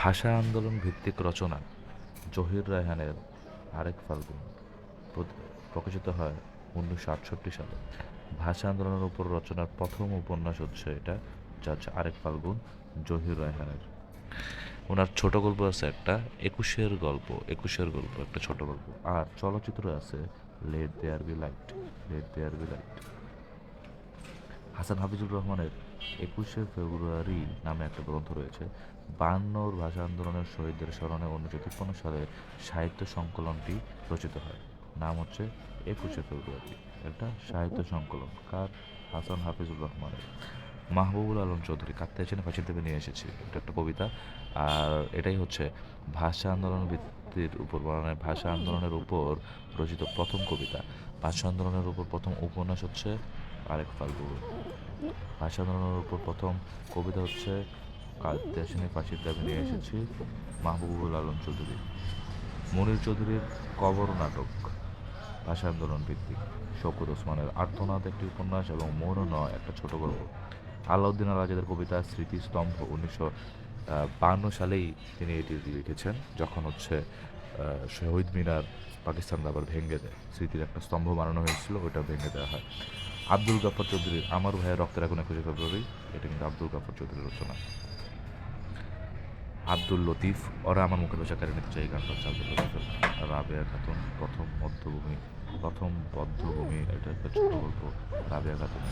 ভাষা আন্দোলন ভিত্তিক রচনা জহির রায়হানের আরেক ফাল্গুন। প্রকাশিত হয় উনিশশো আটষট্টি সালে। ভাষা আন্দোলনের উপর রচনার প্রথম উপন্যাস হচ্ছে এটা হচ্ছে আরেক ফাল্গুন জহির রায়হানের। ওনার ছোট গল্প আছে একটা, একুশের গল্প একুশের গল্প, একটা ছোট গল্প। আর চলচ্চিত্র আছে let there be light let there be light Hasan Hafizur রহমানের একুশে ফেব্রুয়ারি নামে একটা গ্রন্থ রয়েছে। বায়ান্নর ভাষা আন্দোলনের শহীদদের স্মরণে উনিশশো তিপ্পান্ন সালে সাহিত্য সংকলনটি রচিত হয়। নাম হচ্ছে একুশে ফেব্রুয়ারি। একটা সাহিত্য সংকলন। কার? হাসান হাফিজুর রহমানের। মাহবুবুল আলম চৌধুরী। কাত্তাইছেন ফাঁসি থেকে নিয়ে এসেছি। এটা একটা কবিতা। আর এটাই হচ্ছে ভাষা আন্দোলন ভিত্তির উপর মানে ভাষা আন্দোলনের উপর রচিত প্রথম কবিতা। ভাষা আন্দোলনের উপর প্রথম উপন্যাস হচ্ছে আরেক ফাল্গুন। ভাষা আন্দোলনের উপর প্রথম কবিতা হচ্ছে কালদেশিনী ফাঁসির দাবি নিয়ে এসেছি মাহবুবুল আলম চৌধুরী। মনির চৌধুরীর কবর নাটক ভাষা আন্দোলন ভিত্তিক। শকুর ওসমানের আর্তনাদ একটি উপন্যাস এবং মৌন একটা ছোট গল্প। আলাউদ্দিন আল আজাদের কবিতা স্মৃতিস্তম্ভ উনিশশো বান্ন সালেই তিনি এটি লিখেছেন, যখন হচ্ছে শহীদ মিনার পাকিস্তান আবার ভেঙে দেয়। স্মৃতির একটা স্তম্ভ বানানো হয়েছিল ওটা ভেঙে দেওয়া হয়। আব্দুল গাফর চৌধুরীর আমার ভাইয়ের রক্তের এখন একুশে ফেব্রুয়ারি, এটা কিন্তু আব্দুল গাফর চৌধুরীর রচনা। আব্দুল লতিফ, ওরা আমার ভাষা কেড়ে নিতে চাই গানটা হচ্ছে আব্দুল লতিফের রাবেয়া খাতুন, প্রথম মধ্যভূমি, প্রথম বদ্ধভূমি, এটা একটা ছোট গল্প, রাবেয়া খাতুন।